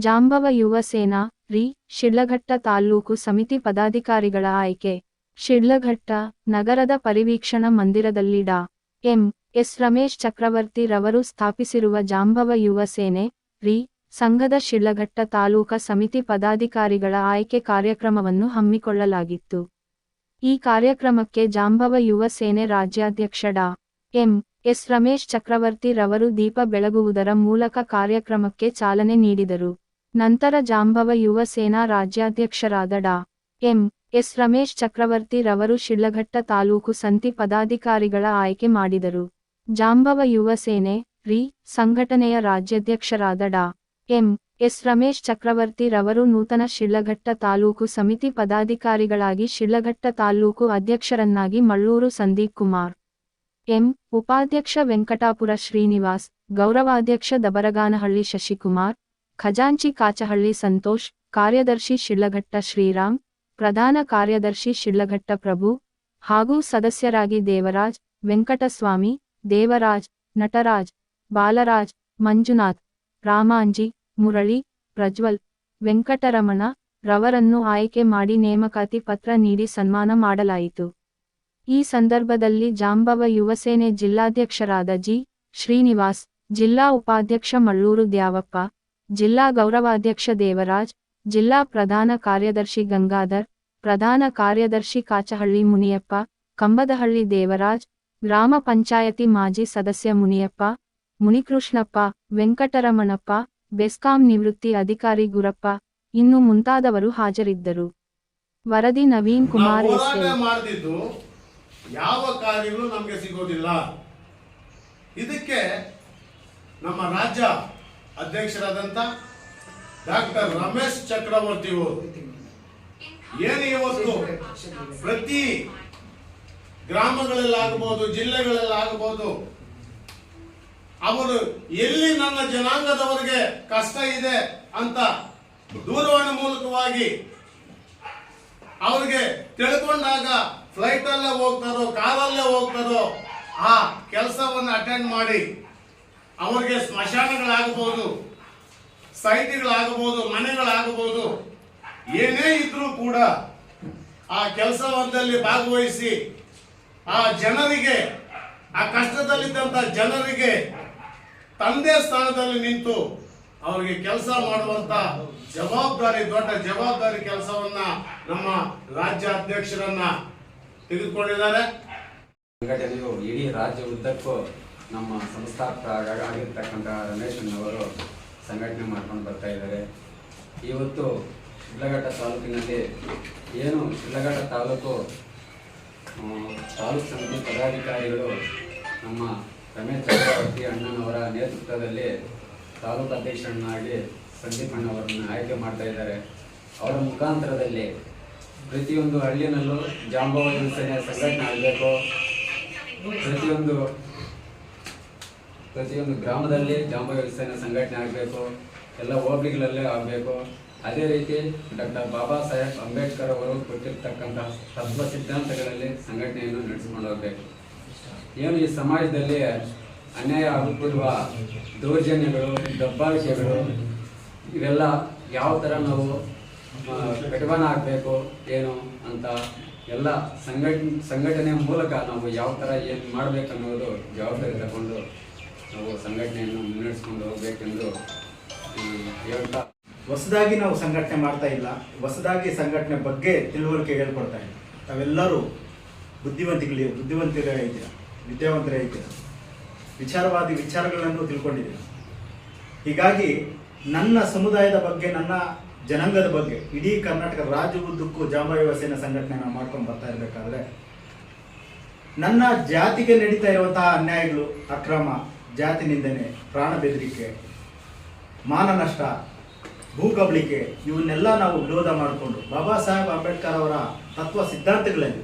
ಜಾಂಬವ ಯುವ ಸೇನಾ, ರಿ, ಶಿಡ್ಲಘಟ್ಟ ತಾಲ್ಲೂಕು ಸಮಿತಿ ಪದಾಧಿಕಾರಿಗಳ ಆಯ್ಕೆ. ಶಿಡ್ಲಘಟ್ಟ ನಗರದ ಪರಿವೀಕ್ಷಣಾ ಮಂದಿರದಲ್ಲಿ ಡಾ. ಎಂ. ಎಸ್. ರಮೇಶ್ ಚಕ್ರವರ್ತಿ ರವರು ಸ್ಥಾಪಿಸಿರುವ ಜಾಂಬವ ಯುವ ಸೇನೆ, ರಿ, ಸಂಘದ ಶಿಡ್ಲಘಟ್ಟ ತಾಲೂಕ ಸಮಿತಿ ಪದಾಧಿಕಾರಿಗಳ ಆಯ್ಕೆ ಕಾರ್ಯಕ್ರಮವನ್ನು ಹಮ್ಮಿಕೊಳ್ಳಲಾಗಿತ್ತು. ಈ ಕಾರ್ಯಕ್ರಮಕ್ಕೆ ಜಾಂಬವ ಯುವ ಸೇನೆ ರಾಜ್ಯಾಧ್ಯಕ್ಷ ಡಾ. ಎಂ. ಎಸ್. ರಮೇಶ್ ಚಕ್ರವರ್ತಿ ರವರು ದೀಪ ಬೆಳಗುವುದರ ಮೂಲಕ ಕಾರ್ಯಕ್ರಮಕ್ಕೆ ಚಾಲನೆ ನೀಡಿದರು. ನಂತರ ಜಾಂಬವ ಯುವ ಸೇನಾ ರಾಜ್ಯಾಧ್ಯಕ್ಷರಾದ ಡಾ. ಎಂ. ಎಸ್. ರಮೇಶ್ ಚಕ್ರವರ್ತಿ ರವರು ಶಿಳ್ಳಘಟ್ಟ ತಾಲೂಕು ಸಂತಿ ಪದಾಧಿಕಾರಿಗಳ ಆಯ್ಕೆ ಮಾಡಿದರು. ಜಾಂಬವ ಯುವ ಸೇನೆ, ರಿ. ಸಂಘಟನೆಯ ರಾಜ್ಯಾಧ್ಯಕ್ಷರಾದ ಡಾ. ಎಂ. ಎಸ್. ರಮೇಶ್ ಚಕ್ರವರ್ತಿ ರವರು ನೂತನ ಶಿಳ್ಳಘಟ್ಟ ತಾಲೂಕು ಸಮಿತಿ ಪದಾಧಿಕಾರಿಗಳಾಗಿ ಶಿಳ್ಳಘಟ್ಟ ತಾಲೂಕು ಅಧ್ಯಕ್ಷರನ್ನಾಗಿ ಮಳ್ಳೂರು ಸಂದೀಪ್ ಕುಮಾರ್, ಎಂ. ಉಪಾಧ್ಯಕ್ಷ ವೆಂಕಟಾಪುರ ಶ್ರೀನಿವಾಸ್, ಗೌರವಾಧ್ಯಕ್ಷ ದಬರಗಾನಹಳ್ಳಿ ಶಶಿಕುಮಾರ್ ಖಜಾಂಚಿ ಕಾಚಹಳ್ಳಿ ಸಂತೋಷ್, ಕಾರ್ಯದರ್ಶಿ ಶಿಳ್ಳಘಟ್ಟ ಶ್ರೀರಾಮ್, ಪ್ರಧಾನ ಕಾರ್ಯದರ್ಶಿ ಶಿಳ್ಳಘಟ್ಟ ಪ್ರಭು ಹಾಗೂ ಸದಸ್ಯರಾಗಿ ದೇವರಾಜ್, ವೆಂಕಟಸ್ವಾಮಿ, ದೇವರಾಜ್, ನಟರಾಜ್, ಬಾಲರಾಜ್, ಮಂಜುನಾಥ್, ರಾಮಾಂಜಿ, ಮುರಳಿ, ಪ್ರಜ್ವಲ್, ವೆಂಕಟರಮಣ ರವರನ್ನು ಆಯ್ಕೆ ಮಾಡಿ ನೇಮಕಾತಿ ಪತ್ರ ನೀಡಿ ಸನ್ಮಾನ ಮಾಡಲಾಯಿತು. ಈ ಸಂದರ್ಭದಲ್ಲಿ ಜಾಂಬವ ಯುವಸೇನೆ ಜಿಲ್ಲಾಧ್ಯಕ್ಷರಾದ ಜಿ. ಶ್ರೀನಿವಾಸ್, ಜಿಲ್ಲಾ ಉಪಾಧ್ಯಕ್ಷ ಮಳ್ಳೂರು ದ್ಯಾವಪ್ಪ ಜಿಲ್ಲಾ ಗೌರವಾಧ್ಯಕ್ಷ ದೇವರಾಜ್ ಜಿಲ್ಲಾ ಪ್ರಧಾನ ಕಾರ್ಯದರ್ಶಿ ಗಂಗಾಧರ್ ಪ್ರಧಾನ ಕಾರ್ಯದರ್ಶಿ ಕಾಚಹಳ್ಳಿ ಮುನಿಯಪ್ಪ ಕಂಬದಹಳ್ಳಿ ದೇವರಾಜ್ ಗ್ರಾಮ ಪಂಚಾಯತಿ ಮಾಜಿ ಸದಸ್ಯ ಮುನಿಯಪ್ಪ ಮುನಿಕೃಷ್ಣಪ್ಪ ವೆಂಕಟರಮಣಪ್ಪ ಬೆಸ್ಕಾಂ ನಿವೃತ್ತಿ ಅಧಿಕಾರಿ ಗುರಪ್ಪ ಇನ್ನು ಮುಂತಾದವರು ಹಾಜರಿದ್ದರು. ವರದಿ ನವೀನ್ ಕುಮಾರ್ ಎಸ್ ಯಾವ ಕಾರ್ಯಗಳು ನಮಗೆ ಸಿಗೋದಿಲ್ಲ. ಇದಕ್ಕೆ ನಮ್ಮ ರಾಜ್ಯ ಅಧ್ಯಕ್ಷರಾದಂತ ಡಾಕ್ಟರ್ ರಮೇಶ್ ಚಕ್ರವರ್ತಿ ಅವರು. ಏನು ಇವತ್ತು ಪ್ರತಿ ಗ್ರಾಮಗಳಲ್ಲಾಗಬಹುದು, ಜಿಲ್ಲೆಗಳಲ್ಲಾಗಬಹುದು, ಅವರು ಎಲ್ಲಿ ನನ್ನ ಜನಾಂಗದವರಿಗೆ ಕಷ್ಟ ಇದೆ ಅಂತ ದೂರವಾಣಿ ಮೂಲಕವಾಗಿ ಅವರಿಗೆ ತಿಳ್ಕೊಂಡಾಗ ಫ್ಲೈಟ್ ಅಲ್ಲೇ ಹೋಗ್ತಾರೋ ಕಾರಲ್ಲೇ ಹೋಗ್ತಾರೋ, ಆ ಕೆಲಸವನ್ನು ಅಟೆಂಡ್ ಮಾಡಿ. ಅವ್ರಿಗೆ ಸ್ಮಶಾನಗಳಾಗಬಹುದು ಸೈಟ್ಗಳಾಗಬಹುದು ಮನೆಗಳಾಗಬಹುದು, ಏನೇ ಇದ್ರೂ ಕೂಡ ಆ ಕೆಲಸವೊಂದಲ್ಲಿ ಭಾಗವಹಿಸಿ ಆ ಜನರಿಗೆ, ಆ ಕಷ್ಟದಲ್ಲಿದ್ದಂತ ಜನರಿಗೆ ತಂದೆ ಸ್ಥಾನದಲ್ಲಿ ನಿಂತು ಅವರಿಗೆ ಕೆಲಸ ಮಾಡುವಂತ ಜವಾಬ್ದಾರಿ, ದೊಡ್ಡ ಜವಾಬ್ದಾರಿ ಕೆಲಸವನ್ನ ನಮ್ಮ ರಾಜ್ಯ ಅಧ್ಯಕ್ಷರನ್ನ ತೆಗೆದುಕೊಂಡಿದ್ದಾರೆ ಇಡೀ ರಾಜ್ಯ ಉದ್ದಕ್ಕೂ ನಮ್ಮ ಸಂಸ್ಥಾಪಕರಾಗಿರ್ತಕ್ಕಂಥ ರಮೇಶಣ್ಣವರು ಸಂಘಟನೆ ಮಾಡ್ಕೊಂಡು ಬರ್ತಾ ಇದ್ದಾರೆ. ಇವತ್ತು ಶಿಡ್ಲಘಟ್ಟ ತಾಲೂಕಿನಲ್ಲಿ ಏನು ಶಿಡ್ಲಘಟ್ಟ ತಾಲೂಕು ತಾಲೂಕು ಸಮಿತಿ ಪದಾಧಿಕಾರಿಗಳು ನಮ್ಮ ರಮೇಶ್ ಚಕ್ರವರ್ತಿ ಅಣ್ಣನವರ ನೇತೃತ್ವದಲ್ಲಿ ತಾಲೂಕು ಅಧ್ಯಕ್ಷರನ್ನಾಗಿ ಸಂದೀಪ್ ಅಣ್ಣವರನ್ನು ಆಯ್ಕೆ ಮಾಡ್ತಾ ಇದ್ದಾರೆ. ಅವರ ಮುಖಾಂತರದಲ್ಲಿ ಪ್ರತಿಯೊಂದು ಹಳ್ಳಿಯಲ್ಲೂ ಜಾಂಬವ ಸಂಘಟನೆ ಆಗಬೇಕು. ಪ್ರತಿಯೊಂದು ಪ್ರತಿಯೊಂದು ಗ್ರಾಮದಲ್ಲಿ ಗ್ರಾಮ ವ್ಯವಸ್ಥೆಯನ್ನು ಸಂಘಟನೆ ಆಗಬೇಕು, ಎಲ್ಲ ಹೋಬಳಿಗಳಲ್ಲೇ ಆಗಬೇಕು. ಅದೇ ರೀತಿ ಡಾಕ್ಟರ್ ಬಾಬಾ ಸಾಹೇಬ್ ಅಂಬೇಡ್ಕರ್ ಅವರು ಕೊಟ್ಟಿರ್ತಕ್ಕಂತಹ ತತ್ವ ಸಿದ್ಧಾಂತಗಳಲ್ಲಿ ಸಂಘಟನೆಯನ್ನು ನಡೆಸಿಕೊಂಡು ಹೋಗಬೇಕು. ಏನು ಈ ಸಮಾಜದಲ್ಲಿ ಅನ್ಯಾಯ ಆಗುತ್ತಿರುವ ದೌರ್ಜನ್ಯಗಳು, ದಬ್ಬಾಳಿಕೆಗಳು, ಇವೆಲ್ಲ ಯಾವ ಥರ ನಾವು ಕಡಿವಾಣ ಆಗಬೇಕು ಏನು ಅಂತ ಎಲ್ಲ ಸಂಘಟ ಸಂಘಟನೆ ಮೂಲಕ ನಾವು ಯಾವ ಥರ ಏನು ಮಾಡಬೇಕನ್ನೋದು ಜವಾಬ್ದಾರಿ ತಗೊಂಡು ನಾವು ಸಂಘಟನೆಯನ್ನು ಮುನ್ನಡೆಸ್ಕೊಂಡು ಹೋಗಬೇಕೆಂದು ಹೇಳ್ತಾ ಹೊಸದಾಗಿ ನಾವು ಸಂಘಟನೆ ಮಾಡ್ತಾ ಇಲ್ಲ. ಹೊಸದಾಗಿ ಸಂಘಟನೆ ಬಗ್ಗೆ ತಿಳುವಳಿಕೆ ಹೇಳ್ಕೊಡ್ತಾ ಇಲ್ಲ. ತಾವೆಲ್ಲರೂ ಬುದ್ಧಿವಂತಿಗಳು ಬುದ್ಧಿವಂತರೇ ಐತೆ ವಿದ್ಯಾವಂತರೇ ಐತೆ ವಿಚಾರವಾದಿ ವಿಚಾರಗಳನ್ನು ತಿಳ್ಕೊಂಡಿದ್ದೀರ? ಹೀಗಾಗಿ ನನ್ನ ಸಮುದಾಯದ ಬಗ್ಗೆ, ನನ್ನ ಜನಾಂಗದ ಬಗ್ಗೆ, ಇಡೀ ಕರ್ನಾಟಕ ರಾಜ್ಯ ಉದ್ದಕ್ಕೂ ಜಾಂಬಾಯುವ ಸೇನಾ ಸಂಘಟನೆ ನಾವು ಮಾಡ್ಕೊಂಡು ಬರ್ತಾ ಇರಬೇಕಾದ್ರೆ, ನನ್ನ ಜಾತಿಗೆ ನಡೀತಾ ಇರುವಂತಹ ಅನ್ಯಾಯಗಳು, ಅಕ್ರಮ ಜಾತಿ ನಿಂದನೆ ಪ್ರಾಣ ಬೆದರಿಕೆ, ಮಾನ ನಷ್ಟ, ಭೂ ಕಬಳಿಕೆ, ಇವನ್ನೆಲ್ಲ ನಾವು ವಿರೋಧ ಮಾಡಿಕೊಂಡು ಬಾಬಾ ಸಾಹೇಬ್ ಅಂಬೇಡ್ಕರ್ ಅವರ ತತ್ವ ಸಿದ್ಧಾಂತಗಳಲ್ಲಿ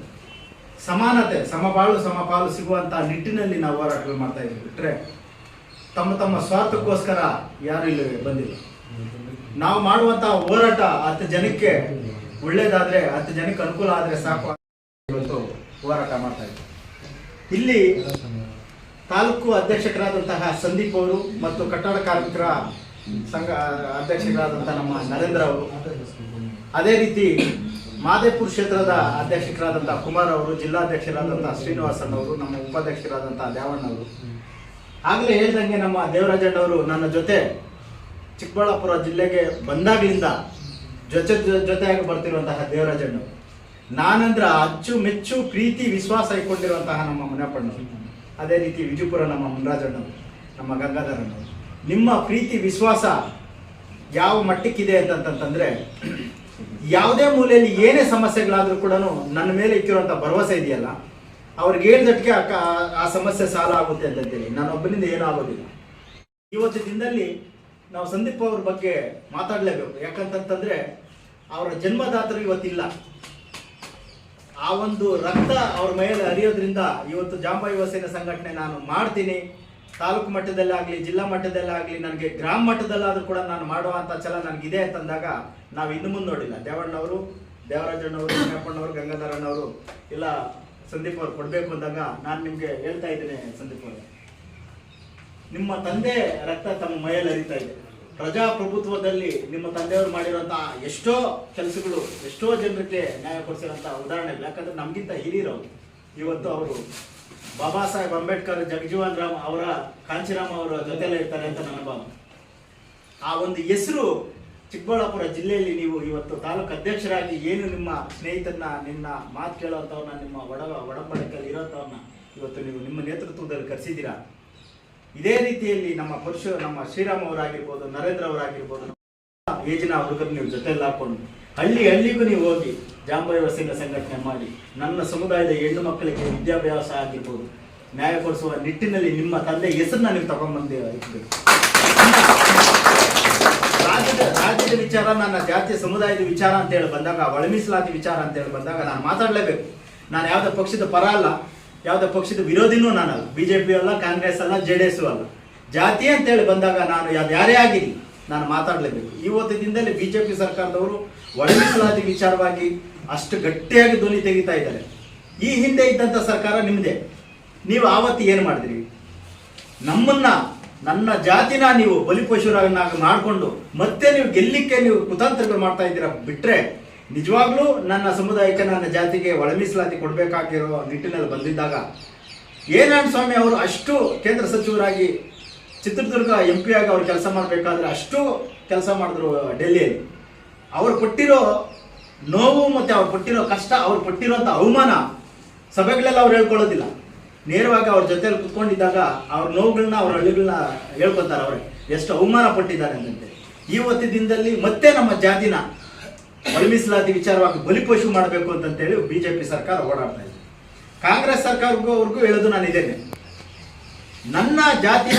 ಸಮಾನತೆ, ಸಮಬಾಳು, ಸಮಪಾಲು ಸಿಗುವಂತ ನಿಟ್ಟಿನಲ್ಲಿ ನಾವು ಹೋರಾಟಗಳು ಮಾಡ್ತಾ ಇದ್ದೀವಿ ಬಿಟ್ರೆ ತಮ್ಮ ತಮ್ಮ ಸ್ವಾರ್ಥಕ್ಕೋಸ್ಕರ ಯಾರು ಇಲ್ಲಿ ಬಂದಿಲ್ಲ. ನಾವು ಮಾಡುವಂತಹ ಹೋರಾಟ ಹತ್ತು ಜನಕ್ಕೆ ಒಳ್ಳೇದಾದ್ರೆ, ಹತ್ತು ಜನಕ್ಕೆ ಅನುಕೂಲ ಆದ್ರೆ ಸಾಕು ಹೋರಾಟ ಮಾಡ್ತಾ ಇದ್ದೀವಿ ಇಲ್ಲಿ ತಾಲೂಕು ಅಧ್ಯಕ್ಷಕರಾದಂತಹ ಸಂದೀಪ್ ಅವರು ಮತ್ತು ಕಟ್ಟಡ ಕಾರ್ಮಿಕರ ಸಂಘ ಅಧ್ಯಕ್ಷರಾದಂಥ ನಮ್ಮ ನರೇಂದ್ರ ಅವರು. ಅದೇ ರೀತಿ ಮಾದೇಪುರ ಕ್ಷೇತ್ರದ ಅಧ್ಯಕ್ಷರಾದಂಥ ಕುಮಾರ್ ಅವರು ಜಿಲ್ಲಾಧ್ಯಕ್ಷರಾದಂಥ ಶ್ರೀನಿವಾಸನ್ ಅವರು, ನಮ್ಮ ಉಪಾಧ್ಯಕ್ಷರಾದಂಥ ಅವರು. ಆಗಲೇ ಹೇಳ್ದಂಗೆ ನಮ್ಮ ದೇವರಾಜಣ್ಣವರು ನನ್ನ ಜೊತೆ ಚಿಕ್ಕಬಳ್ಳಾಪುರ ಜಿಲ್ಲೆಗೆ ಬಂದಾಗಲಿಂದ ಜೊತೆ ಜೊತೆಯಾಗಿ ಬರ್ತಿರುವಂತಹ ದೇವರಾಜಣ್ಣವರು ನಾನಂದ್ರ ಅಚ್ಚು ಮೆಚ್ಚು ಪ್ರೀತಿ, ವಿಶ್ವಾಸ ಇಟ್ಕೊಂಡಿರುವಂತಹ ನಮ್ಮ ಮುನಪ್ಪಣ್ಣವರು ಅದೇ ರೀತಿ ವಿಜಯಪುರ ನಮ್ಮ ಮುನ್ರಾಜಣ್ಣವರು, ನಮ್ಮ ಗಂಗಾಧರಣ್ಣವರು. ನಿಮ್ಮ ಪ್ರೀತಿ, ವಿಶ್ವಾಸ ಯಾವ ಮಟ್ಟಕ್ಕಿದೆ ಅಂತಂತಂದ್ರೆ, ಯಾವುದೇ ಮೂಲೆಯಲ್ಲಿ ಏನೇ ಸಮಸ್ಯೆಗಳಾದರೂ ಕೂಡ ನನ್ನ ಮೇಲೆ ಇಕ್ಕಿರುವಂಥ ಭರವಸೆ ಇದೆಯಲ್ಲ, ಅವ್ರಿಗೆ ಹೇಳಿದಟ್ಟಿಗೆ ಆ ಸಮಸ್ಯೆ ಸಾಲ ಆಗುತ್ತೆ ಅಂತಂತೇಳಿ ನಾನೊಬ್ಬನಿಂದ ಏನೂ ಆಗೋದಿಲ್ಲ. ಇವತ್ತು ದಿನದಲ್ಲಿ ನಾವು ಸಂದೀಪ್ ಅವ್ರ ಬಗ್ಗೆ ಮಾತಾಡಲೇಬೇಕು. ಯಾಕಂತಂತಂದ್ರೆ, ಅವರ ಜನ್ಮದಾತರು ಇವತ್ತಿಲ್ಲ. ಆ ಒಂದು ರಕ್ತ ಅವ್ರ ಮೇಲೆ ಹರಿಯೋದ್ರಿಂದ ಇವತ್ತು ಜಾಂಬಾ ಯುವ ಸೇನೆ ಸಂಘಟನೆ ನಾನು ಮಾಡ್ತೀನಿ. ತಾಲೂಕು ಮಟ್ಟದಲ್ಲಾಗಲಿ, ಜಿಲ್ಲಾ ಮಟ್ಟದಲ್ಲಾಗಲಿ, ನನಗೆ ಗ್ರಾಮ ಮಟ್ಟದಲ್ಲಾದರೂ ಕೂಡ ನಾನು ಮಾಡುವಂಥ ಛಲ ನನಗಿದೆ ಅಂತಂದಾಗ ನಾವು ಇನ್ನು ಮುಂದೆ ನೋಡಿಲ್ಲ. ದೇವಣ್ಣವರು, ದೇವರಾಜಣ್ಣವರು ಕೃಷ್ಣಪ್ಪಣ್ಣವರು ಗಂಗಾಧರಣ್ಣವರು ಇಲ್ಲ ಸಂದೀಪ್ ಅವ್ರು ಕೊಡಬೇಕು ಅಂದಾಗ ನಾನು ನಿಮಗೆ ಹೇಳ್ತಾ ಇದ್ದೇನೆ ಸಂದೀಪ್ ಅವರು. ನಿಮ್ಮ ತಂದೆ ರಕ್ತ ತಮ್ಮ ಮೈಯಲ್ಲಿ ಹರಿತಾ ಇದೆ. ಪ್ರಜಾಪ್ರಭುತ್ವದಲ್ಲಿ ನಿಮ್ಮ ತಂದೆಯವರು ಮಾಡಿರುವಂತಹ ಎಷ್ಟೋ ಕೆಲಸಗಳು, ಎಷ್ಟೋ ಜನರಿಗೆ ನ್ಯಾಯ ಕೊಡಿಸಿರುವಂತಹ ಉದಾಹರಣೆ ಯಾಕಂದ್ರೆ ನಮಗಿಂತ ಹಿರಿಯರು ಇವತ್ತು ಅವರು ಬಾಬಾ ಸಾಹೇಬ್ ಅಂಬೇಡ್ಕರ್, ಜಗಜೀವನ್ ರಾಮ್ ಅವರ, ಕಾಂಚಿರಾಮ್ ಅವರ ಜೊತೆಲೇ ಇರ್ತಾರೆ ಅಂತ ನನ್ನ ಭಾವನೆ. ಆ ಒಂದು ಹೆಸರು ಚಿಕ್ಕಬಳ್ಳಾಪುರ ಜಿಲ್ಲೆಯಲ್ಲಿ ನೀವು ಇವತ್ತು ತಾಲೂಕು ಅಧ್ಯಕ್ಷರಾಗಿ ಏನು ನಿಮ್ಮ ಸ್ನೇಹಿತರನ್ನ ನಿನ್ನ ಮಾತು ಕೇಳೋಂಥವ್ರನ್ನ, ನಿಮ್ಮ ಒಡ ಒಡಂಬಡಿಕೆಯಲ್ಲಿ ಇರೋಂಥವ್ರನ್ನ ಇವತ್ತು ನೀವು ನಿಮ್ಮ ನೇತೃತ್ವದಲ್ಲಿ ಕರೆಸಿದ್ದೀರಾ? ಇದೇ ರೀತಿಯಲ್ಲಿ ನಮ್ಮ ಪರಶು ನಮ್ಮ ಶ್ರೀರಾಮ್ ಅವರಾಗಿರ್ಬೋದು, ನರೇಂದ್ರ ಅವರಾಗಿರ್ಬೋದು ಏಜಿನ ಹುಡುಗರು ನೀವು ಜೊತೆಯಲ್ಲಿ ಹಾಕೊಂಡು ಹಳ್ಳಿ ಹಳ್ಳಿಗೂ ನೀವು ಹೋಗಿ ಜಾಂಬಾಯಿ ಸಂಘ ಸಂಘಟನೆ ಮಾಡಿ, ನನ್ನ ಸಮುದಾಯದ ಹೆಣ್ಣು ಮಕ್ಕಳಿಗೆ ವಿದ್ಯಾಭ್ಯಾಸ ಆಗಿರ್ಬೋದು, ನ್ಯಾಯ ಕೊಡಿಸುವ ನಿಟ್ಟಿನಲ್ಲಿ ನಿಮ್ಮ ತಂದೆ ಹೆಸರನ್ನ ನೀವು ತಗೊಂಡ್ಬಂದಿ ಇಟ್ಬೇಕು ರಾಜ್ಯದ ರಾಜ್ಯದ ವಿಚಾರ, ನನ್ನ ಜಾತಿಯ ಸಮುದಾಯದ ವಿಚಾರ ಅಂತ ಹೇಳಿ ಬಂದಾಗ, ಒಳಮೀಸಲಾತಿ ವಿಚಾರ ಅಂತ ಹೇಳಿ ಬಂದಾಗ ನಾನು ಮಾತಾಡಲೇಬೇಕು. ನಾನು ಯಾವುದೇ ಪಕ್ಷದ ಪರ ಅಲ್ಲ. ಯಾವುದೇ ಪಕ್ಷದ ವಿರೋಧಿನೂ ನಾನಲ್ಲ ಬಿಜೆಪಿ ಅಲ್ಲ, ಕಾಂಗ್ರೆಸ್ ಅಲ್ಲ, ಜೆ ಡಿ ಎಸ್ ಅಲ್ಲ. ಜಾತಿ ಅಂತ ಹೇಳಿ ಬಂದಾಗ ನಾನು ಯಾವ್ದು ಯಾರೇ ಆಗಿರಿ ನಾನು ಮಾತಾಡಲೇಬೇಕು. ಇವತ್ತು ದಿನದಲ್ಲಿ ಬಿಜೆಪಿ ಸರ್ಕಾರದವರು ಒಳ ವಿಚಾರವಾಗಿ ಅಷ್ಟು ಗಟ್ಟಿಯಾಗಿ ಧ್ವನಿ ತೆಗಿತಾ ಇದ್ದಾರೆ. ಈ ಹಿಂದೆ ಇದ್ದಂಥ ಸರ್ಕಾರ ನಿಮ್ಮದೇ ನೀವು ಆವತ್ತು ಏನು ಮಾಡಿದ್ರಿ? ನಮ್ಮನ್ನ, ನನ್ನ ಜಾತಿನ ನೀವು ಬಲಿಪಶುರನ್ನಾಗಿ ಮಾಡಿಕೊಂಡು ಮತ್ತೆ ನೀವು ಗೆಲ್ಲಿಕ್ಕೆ ನೀವು ಕುತಂತ್ರಗಳು ಮಾಡ್ತಾ ಇದ್ದೀರಾ ಬಿಟ್ರೆ ನಿಜವಾಗ್ಲೂ ನನ್ನ ಸಮುದಾಯಕ್ಕೆ ನನ್ನ ಜಾತಿಗೆ ಒಳ ಮೀಸಲಾತಿ ಕೊಡಬೇಕಾಗಿರೋ ನಿಟ್ಟಿನಲ್ಲಿ ಬಂದಿದ್ದಾಗ ಏನಾರಾಯಣ ಸ್ವಾಮಿ ಅವರು ಅಷ್ಟು ಕೇಂದ್ರ ಸಚಿವರಾಗಿ ಚಿತ್ರದುರ್ಗ ಎಂ ಪಿ ಆಗಿ ಅವ್ರು ಕೆಲಸ ಮಾಡಬೇಕಾದ್ರೆ ಅಷ್ಟು ಕೆಲಸ ಮಾಡಿದ್ರು ಡೆಲ್ಲಿಯಲ್ಲಿ. ಅವ್ರು ಕೊಟ್ಟಿರೋ ನೋವು ಮತ್ತು ಅವ್ರು ಪಟ್ಟಿರೋ ಕಷ್ಟ, ಅವ್ರು ಪಟ್ಟಿರೋಂಥ ಅವಮಾನ ಸಭೆಗಳೆಲ್ಲ ಅವ್ರು ಹೇಳ್ಕೊಳ್ಳೋದಿಲ್ಲ. ನೇರವಾಗಿ ಅವ್ರ ಜೊತೆಯಲ್ಲಿ ಕುತ್ಕೊಂಡಿದ್ದಾಗ ಅವ್ರ ನೋವುಗಳನ್ನ ಅವ್ರ ಹಳ್ಳಿಗಳನ್ನ ಹೇಳ್ಕೊತಾರೆ ಅವ್ರಿಗೆ ಎಷ್ಟು ಅವಮಾನ ಪಟ್ಟಿದ್ದಾರೆ ಅಂತಂತೆ ಇವತ್ತು ದಿನದಲ್ಲಿ ಮತ್ತೆ ನಮ್ಮ ಜಾತಿನ ಮೀಸಲಾತಿ ವಿಚಾರವಾಗಿ ಬಲಿಪಶು ಮಾಡಬೇಕು ಅಂತಂತೇಳಿ ಬಿಜೆಪಿ ಸರ್ಕಾರ ಓಡಾಡ್ತಾ ಇದೆ. ಕಾಂಗ್ರೆಸ್ ಸರ್ಕಾರಕ್ಕೂ ಅವ್ರಿಗೂ ಹೇಳೋದು ನಾನು ಇದ್ದೇನೆ ನನ್ನ ಜಾತಿನ